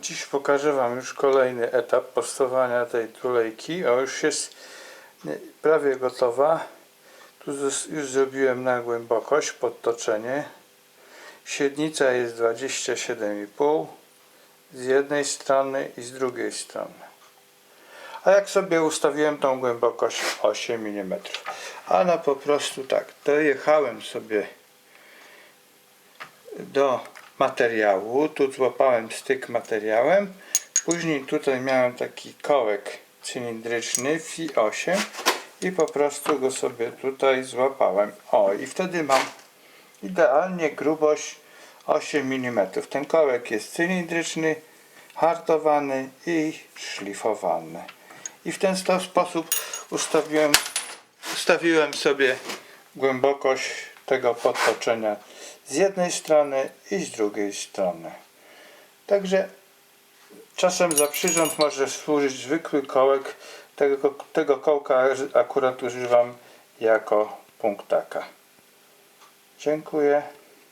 Dziś pokażę Wam już kolejny etap postowania tej tulejki. O, już jest prawie gotowa. Tu już zrobiłem na głębokość, podtoczenie. Średnica jest 27,5 z jednej strony i z drugiej strony. A jak sobie ustawiłem tą głębokość 8 mm. A no po prostu tak, dojechałem sobie do materiału. Tu złapałem styk materiałem. Później tutaj miałem taki kołek cylindryczny FI 8 i po prostu go sobie tutaj złapałem. O i wtedy mam idealnie grubość 8 mm. Ten kołek jest cylindryczny, hartowany i szlifowany. I w ten sposób ustawiłem, ustawiłem sobie głębokość tego podtoczenia z jednej strony i z drugiej strony. Także czasem za przyrząd może służyć zwykły kołek. Tego, tego kołka akurat używam jako punktaka. Dziękuję.